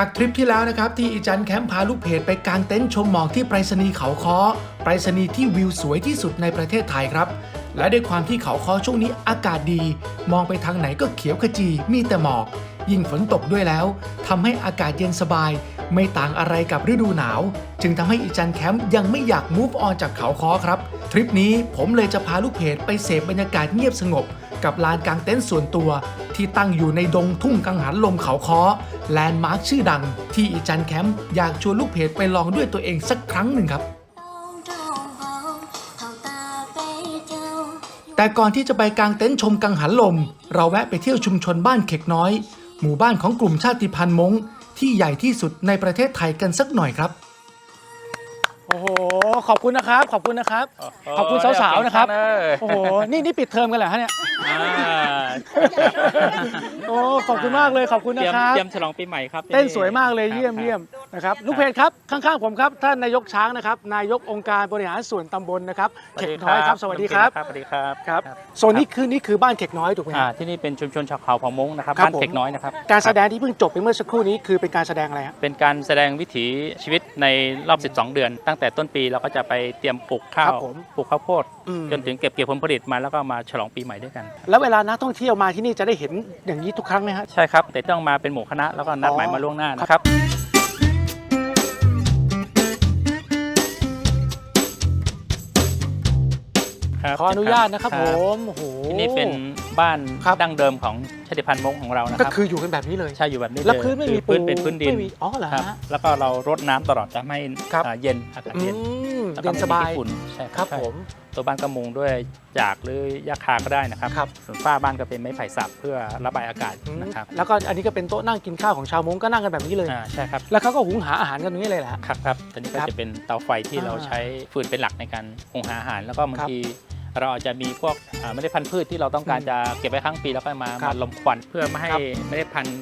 จากทริปที่แล้วนะครับที่อีจันแคมป์พาลูกเพจไปกางเต็นท์ชมหมอกที่ไปรษณีย์เขาค้อไปรษณีย์ที่วิวสวยที่สุดในประเทศไทยครับ และด้วยความที่เขาคอช่วงนี้อากาศดี มองไปทางไหนก็เขียวขจีมีแต่หมอก ยิ่งฝนตกด้วยแล้วทำให้อากาศเย็นสบาย ไม่ต่างอะไรกับฤดูหนาว จึงทำให้อีจันแคมป์ยังไม่อยาก move on จากเขาคอครับ ทริปนี้ผมเลยจะพาลูกเพจไปเสพบรรยากาศเงียบสงบ กับลานกลางเต็นท์ส่วนตัว ที่ตั้งอยู่ในดงทุ่งกังหันลมเขาคอแลนด์มาร์คชื่อดัง ที่อีจันแคมป์อยากชวนลูกเพจไปลองด้วยตัวเองสักครั้งหนึ่งครับ แต่ก่อนที่จะไปกางเต็นท์ชมกังหันลม เราแวะไปเที่ยวชุมชนบ้านเข็กน้อย หมู่บ้านของกลุ่มชาติพันธุ์ม้งที่ใหญ่ที่สุดในประเทศไทยกันสักหน่อยครับ ขอบคุณนะครับ ขอบคุณนะครับ ขอบคุณสาวๆนะครับ โอ้โห นี่นี่ปิดเทอมกันเหรอฮะเนี่ย โอ้ ขอบคุณมากเลย ขอบคุณเตรีนะยมครับ เตรียมฉลองปีใหม่ครับที่เต้นสวยมากเลยครับเยี่ยมครับเยี่ยม นะครับลูกเพจครับข้างๆผมครับท่านนายกช้างนะครับนายกองค์การบริหารส่วนตำบลนะครับเข็กน้อยครับสวัสดีครับสวัสดีครับครับโซนนี้คือนี่คือบ้านเข็กน้อยถูกไหมอ่าฮะที่นี่เป็นชุมชนชาวเขาเผ่ามงนะครับครับบ้านผมเด็กน้อยนะครับการแสดคงที่เพิ่งจบไปเมื่อสักครู่นี้คือเป็นการแสดงอะไรฮะเป็นการแสดงวิถีชีวิตในรอบ 12 เดือน ตั้งแต่ต้นปีเราก็จะไปเตรียมปลูกข้าวปลูกข้าวโพดอืมจนถึงเก็บเกี่ยวผลผลิตมาแล้วก็มาฉลองปีใหม่ด้วยกัน แล้วเวลานักท่องเที่ยวมาที่นี่จะได้เห็นอย่างนี้ทุกครั้งไหมฮะใช่ครับแต่ต้องมาเป็นหมู่คณะแล้วก็นัดหมายอ๋อมาล่วงหน้านะครับ ขออนุญาตนะครับผมโอ้โหที่นี่เป็นบ้านครับดั้งเดิมของชาติพันธุ์มงของเรานะคก็รับคืออยู่กันแบบนี้เลย ใช่อยู่แบบนี้แล้วเลยพื้นไม่มีคือพื้นปูเป็นพื้นดินไม่มีอ๋อเหรอครับฮะ แล้วก็เรารดน้ำตลอดจะไม่ครับ อ่าเย็นอากาศอืเย็นมแล้วก็เย็นไม่สบายมีฝุ่นใช่ครับใช่ผม ตัวบ้านก็มุงด้วยจากหรือหญ้าคาก็ได้นะครับครับ ส่วนฝ้าบ้านก็เป็นไม้ไผ่สับเพื่อระบายอากาศอืมนะครับแล้วก็อันนี้ก็เป็นโต๊ะนั่งกินข้าวของชาวมงก็นั่งกันแบบนี้เลย อ่าใช่ครับ แล้วเขาก็หุงหาอาหารกันตรงนี้เลยแหละ ครับครับตอนนี้ก็ครับจะเป็นเตาไฟที่อ่าเราใช้ฟืนเป็นหลักในการหุงหาอาหาร แล้วก็บางครับที เราอาจจะมีพวกอ่าเมล็ดพันธุ์พืชที่เราต้องการอืมจะเก็บไว้ครั้งปีแล้วก็มาครับมาลมควันเพื่อไม่ให้ครับเมล็ดพันธุ์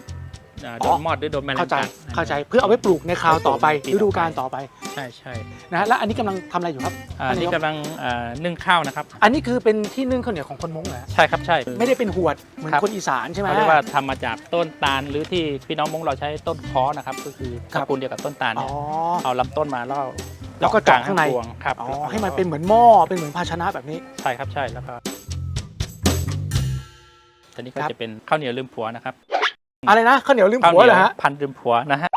อ่าอ๋โดอนมอดหรือโดนแมลงเข้าใจกัดเข้าใจเพื่อเอาไว้ปลูกในคราวต่อไปปีฤต่อไปดูกาลต่อไป ใช่ใช่นะฮะแล้วอันนี้กำลังทำอะไรอยู่ครับอ่าท่านนายนี่กกำลังอ่านึ่งข้าวนะครับ อันนี้คือเป็นที่นึ่งข้าวเหนียวของคนมงเหรอฮะใช่ครับใช่ ไม่ได้เป็นหวดเหมือนครับคนอีสานใช่ไหมเขาเรียกว่าทำมาจากต้นตาลหรือที่พี่น้องมงเราใช้ต้นค้อนะครับ ก็คือครัตบระกูลเดียวกับต้นตาลอ๋อเนี่ยเอาลำต้นมาแล้ว แล้วก็เจาะข้างใน พวงครับอ๋อให้มันเป็นเหมือนหม้อเป็นเหมือนภาชนะแบบนี้ ใช่ครับใช่แล้วก็ตอนนี้ก็ครับ จะเป็นข้าวเหนียวลืมผัวนะครับอะไรนะข้าวเหนียวลืมข้าวผัวเหนีเหรอยวฮะ พันลืมผัวนะฮะ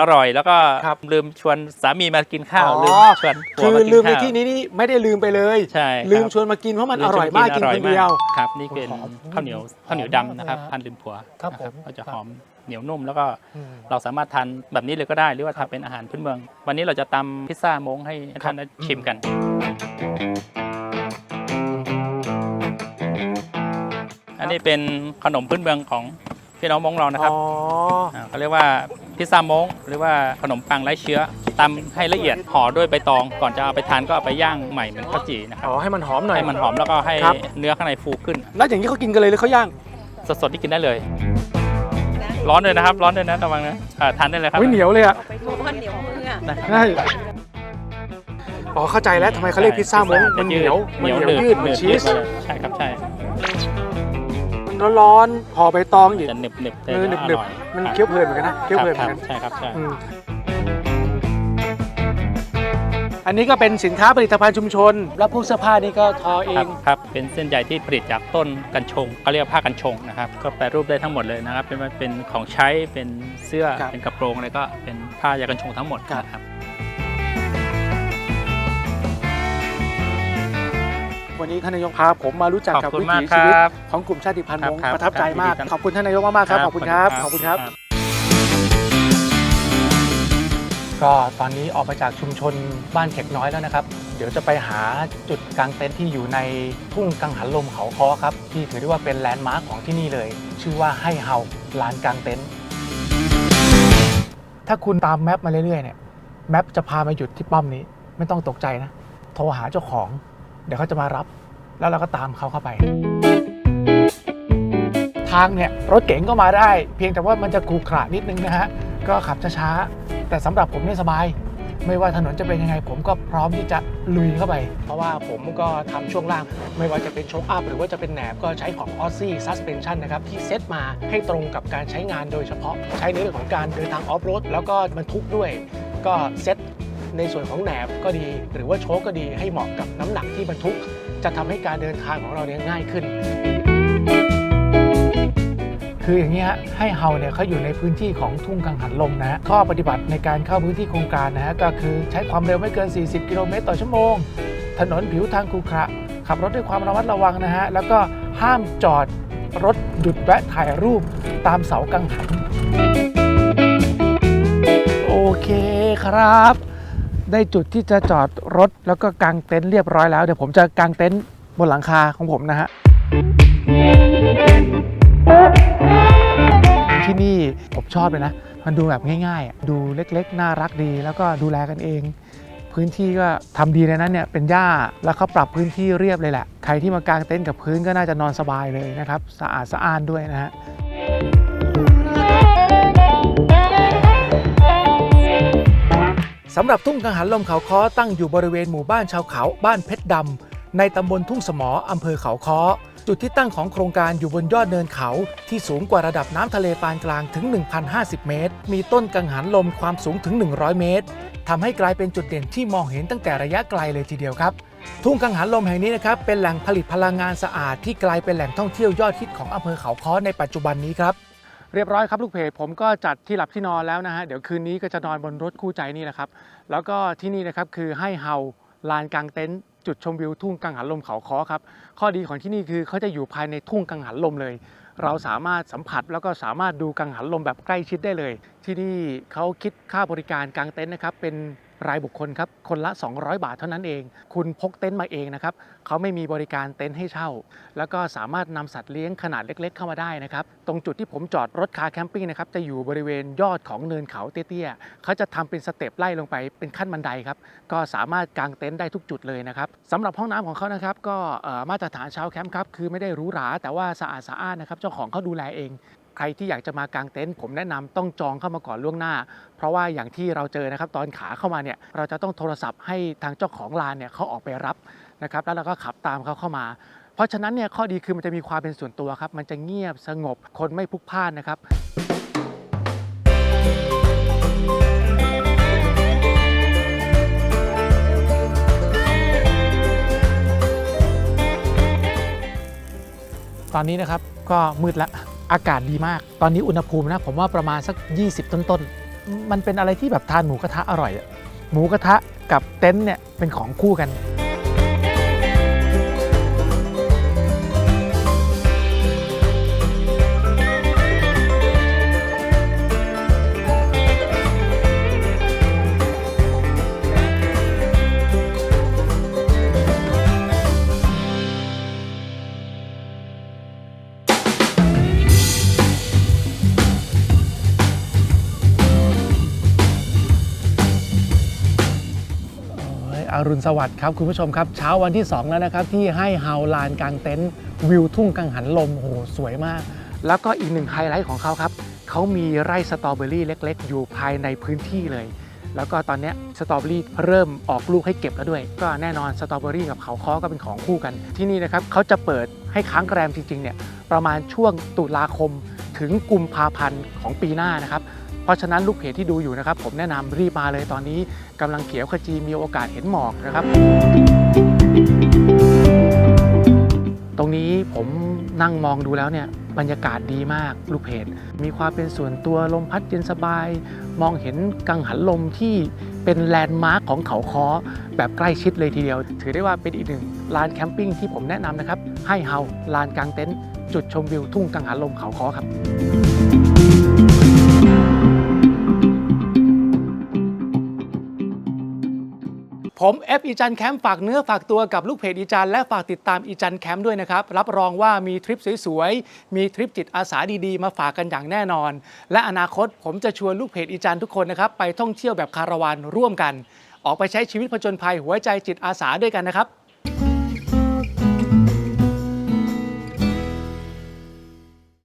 อร่อยแล้วก็ครับลืมชวนสามีมากินข้าวอ๋อ ลืมชวนผัวคือมากินลืมในข้าวที่นี้นี่ไม่ได้ลืมไปเลย ใช่ครับลืมชวนมากินเพราะมันอร่อยมากกินคนเดียว ครับ นี่เป็นหอมข้าวเหนียวหอมข้าวเหนียวดำนะครับนะฮะพันลืมผัวครับนะผม ก็จะครับหอม เหนียวนุ่ม แล้วก็อืมเราสามารถทานแบบนี้เลยก็ได้หรือว่าทำเป็นอาหารพื้นเมือง วันนี้เราจะตำพิซซ่ามงให้ท่านได้ชิมกันอันนี้เป็นขนมพื้นเมืองของพี่น้องมงเรานะครับอ๋อาเขาเรียกว่าพิซซ่ามงหรือว่าขนมปังไร้เชื้อตำให้ละเอียดห่อด้วยใบตอง ก่อนจะเอาไปทานก็เอาไปย่างใหม่เหมือนข้าวจี่นะครับอ๋อให้มันหอมหน่อยให้มันหอมแล้วก็ให้ครับเนื้อข้างในฟูขึ้น แล้วอย่างนี้เขากินกันเลยหรือเขาย่าง สดๆที่กินได้เลย ร้อนเลยนะครับ ร้อนเลยนะระวังนะอ่าทานได้เลยครับไม่เหนียวเลยอะไปโมเหนียวมืออะใช่อ๋อเข้าใจแล้วทำไมเขาเรียกพิซซ่ามงมันเหนียว มันเหนียวยืดเหมือนชีส ใช่ครับใช่ร้อนๆห่อใบตองอีกจะหนึบหนึบๆแต่เออหนึบอหนึบร่อยมันเคี้ยวเพลินเหมือนกันนะเคี้ยวเพลินเหคมืรัอบนกัน ใช่ครับใช่ อืม อันนี้ก็เป็นสินค้าผลิตภัณฑ์ชุมชน แล้วพวกเสื้อผ้านี่ก็ทอเอครัง บครับเป็นเส้นใยที่ผลิตจากต้นกัญชงเขาเรียกว่าผ้ากัญชงนะครับก็แปรรูปได้ทั้งหมดเลยนะครับเป็นเป็นของใช้เป็นเสื้อครับเป็นกระโปรงอะไรก็เป็นผ้ายากัญชงทั้งหมดครับ นะครับ วันนี้ท่านนายกพาผมมารู้จักขอบกับคุณวิมากถีคชีวิตรับของกลุ่มชาติพันธุ์มงครับประทับใจมาก ครับขอบคุณท่านนายกมากๆครับ ขอบคุณครับ ขอบคุณครับ ก็ตอนนี้ออกมาจากชุมชนบ้านเข็กน้อยแล้วนะครับ เดี๋ยวจะไปหาจุดกางเต็นท์ที่อยู่ในทุ่งกังหันลมเขาคอครับ ที่ถือได้ว่าเป็นแลนด์มาร์คของที่นี่เลย ชื่อว่าให้เฮาลานกางเต็นท์ถ้าคุณตามแมปมาเรื่อยๆเนี่ยแมปจะพามาหยุดที่ป้อมนี้ไม่ต้องตกใจนะ โทรหาเจ้าของ เดี๋ยวเขาจะมารับ แล้วเราก็ตามเขาเข้าไป ทางเนี่ยรถเก๋งก็มาได้ เพียงแต่ว่ามันจะขรุขระนิดนึงนะฮะก็ขับช้าๆ แต่สำหรับผมเนี่ยสบาย ไม่ว่าถนนจะเป็นยังไง ผมก็พร้อมที่จะลุยเข้าไป เพราะว่าผมก็ทำช่วงล่าง ไม่ว่าจะเป็นโชคอัพหรือว่าจะเป็นแหนบก็ใช้ของ Aussie Suspension นะครับ ที่เซตมาให้ตรงกับการใช้งานโดยเฉพาะ ใช้ในเรื่องของการเดินทางออฟโรดแล้วก็บรรทุกด้วย ก็เซตในส่วนของแหนบก็ดี หรือว่าโชคก็ดีให้เหมาะกับน้ำหนักที่บรรทุก จะทำให้การเดินทางของเราเนี่ยง่ายขึ้น คืออย่างนี้ฮะให้เฮาเนี่ยเขาอยู่ในพื้นที่ของทุ่งกังหันลมนะฮะข้อปฏิบัติในการเข้าพื้นที่โครงการนะฮะก็คือใช้ความเร็วไม่เกิน 40 กิโลเมตรต่อชั่วโมง ถนนผิวทางขรุขระขับรถด้วยความระมัดระวังนะฮะแล้วก็ห้ามจอดรถหยุดแวะถ่ายรูปตามเสากังหัน โอเคครับ ได้จุดที่จะจอดรถแล้วก็กางเต็นท์เรียบร้อยแล้ว เดี๋ยวผมจะกางเต็นท์บนหลังคาของผมนะฮะ ที่นี่ผมชอบเลยนะ มันดูแบบง่ายๆ ดูเล็กๆ น่ารักดี แล้วก็ดูแลกันเอง พื้นที่ก็ทำดีในนั้นเนี่ยเป็นหญ้าแล้วเขาปรับพื้นที่เรียบเลยแหละ ใครที่มากางเต็นท์กับพื้นก็น่าจะนอนสบายเลยนะครับ สะอาดสะอ้านด้วยนะฮะสำหรับทุ่งกังหันลมเขาค้อตั้งอยู่บริเวณหมู่บ้านชาวเขาบ้านเพชรดำในตำบลทุ่งสมออำเภอเขาค้อ จุดที่ตั้งของโครงการอยู่บนยอดเนินเขาที่สูงกว่าระดับน้ำทะเลปานกลางถึง 1,050 เมตร มีต้นกังหันลมความสูงถึง 100 เมตรทำให้กลายเป็นจุดเด่นที่มองเห็นตั้งแต่ระยะไกลเลยทีเดียวครับ ทุ่งกังหันลมแห่งนี้นะครับเป็นแหล่งผลิตพลังงานสะอาดที่กลายเป็นแหล่งท่องเที่ยวยอดฮิตของอำเภอเขาค้อในปัจจุบันนี้ครับเรียบร้อยครับลูกเพจผมก็จัดที่หลับที่นอนแล้วนะฮะเดี๋ยวคืนนี้ก็จะนอนบนรถคู่ใจนี่แหละครับ แล้วก็ที่นี่นะครับคือให้เฮา ลานกลางเต็นท์จุดชมวิวทุ่งกังหันลมเขาค้อครับ ข้อดีของที่นี่คือเขาจะอยู่ภายในทุ่งกังหันลมเลย เราสามารถสัมผัสแล้วก็สามารถดูกังหันลมแบบใกล้ชิดได้เลย ที่นี่เขาคิดค่าบริการกางเต็นท์นะครับเป็น รายบุคคลครับคนละ 200 บาทเท่านั้นเอง คุณพกเต็นท์มาเองนะครับเขาไม่มีบริการเต็นท์ให้เช่า แล้วก็สามารถนำสัตว์เลี้ยงขนาดเล็ก ๆ เข้ามาได้นะครับ ตรงจุดที่ผมจอดรถคาแคมปิ้งนะครับจะอยู่บริเวณยอดของเนินเขาเตี้ยๆเขาจะทำเป็นสเต็ปไล่ลงไปเป็นขั้นบันไดครับก็สามารถกางเต็นท์ได้ทุกจุดเลยนะครับสำหรับห้องน้ำของเขานะครับก็มาตรฐานชาวแคมป์ครับคือไม่ได้หรูหราแต่ว่าสะอาดสะอ้านนะครับเจ้าของเขาดูแลเอง ใครที่อยากจะมากางเต็นท์ผมแนะนำต้องจองเข้ามาก่อนล่วงหน้า เพราะว่าอย่างที่เราเจอนะครับตอนขาเข้ามาเนี่ยเราจะต้องโทรศัพท์ให้ทางเจ้าของลานเนี่ยเขาออกไปรับนะครับแล้วเราก็ขับตามเขาเข้ามาเพราะฉะนั้นเนี่ยข้อดีคือมันจะมีความเป็นส่วนตัวครับมันจะเงียบสงบคนไม่พลุกพล่านนะครับตอนนี้นะครับก็มืดแล้ว อากาศดีมาก ตอนนี้อุณหภูมินะผมว่าประมาณสัก 20 ต้นๆ มันเป็นอะไรที่แบบทานหมูกระทะอร่อยอะหมูกระทะกับเต็นท์เนี่ยเป็นของคู่กัน อรุณสวัสดิ์ครับคุณผู้ชมครับเช้าวันที่ 2 แล้วนะครับ ที่ให้เฮาลานกลางเต็นท์วิวทุ่งกังหันลมโอ้โหสวยมาก แล้วก็อีกหนึ่งไฮไลท์ของเขาครับเขามีไร่สตรอเบอรี่เล็ก ๆ อยู่ภายในพื้นที่เลย แล้วก็ตอนนี้สตรอเบอรี่เริ่มออกลูกให้เก็บแล้วด้วย ก็แน่นอนสตรอเบอรี่กับเขาค้อก็เป็นของคู่กัน ที่นี่นะครับเขาจะเปิดให้ค้างแรมจริงๆเนี่ยประมาณช่วงตุลาคมถึงกุมภาพันธ์ของปีหน้านะครับ เพราะฉะนั้นลูกเพจที่ดูอยู่นะครับ ผมแนะนำรีบมาเลยตอนนี้กำลังเขียวขจีมีโอกาสเห็นหมอกนะครับ ตรงนี้ผมนั่งมองดูแล้วเนี่ยบรรยากาศดีมากลูกเพจมีความเป็นส่วนตัวลมพัดเย็นสบาย มองเห็นกังหันลมที่เป็นแลนด์มาร์คของเขาค้อแบบใกล้ชิดเลยทีเดียว ถือได้ว่าเป็นอีกหนึ่งลานแคมปิ้งที่ผมแนะนำนะครับให้เฮาลานกลางเต็นท์จุดชมวิวทุ่งกังหันลมเขาค้อครับ ผมเอฟอีจันแคมป์ฝากเนื้อฝากตัวกับลูกเพจอีจันและฝากติดตามอีจันแคมป์ด้วยนะครับ รับรองว่ามีทริปสวยๆ มีทริปจิตอาสาดีๆ มาฝากกันอย่างแน่นอน และอนาคตผมจะชวนลูกเพจอีจันทุกคนนะครับ ไปท่องเที่ยวแบบคาราวานร่วมกัน ออกไปใช้ชีวิตผจญภัยหัวใจจิตอาสาด้วยกันนะครับ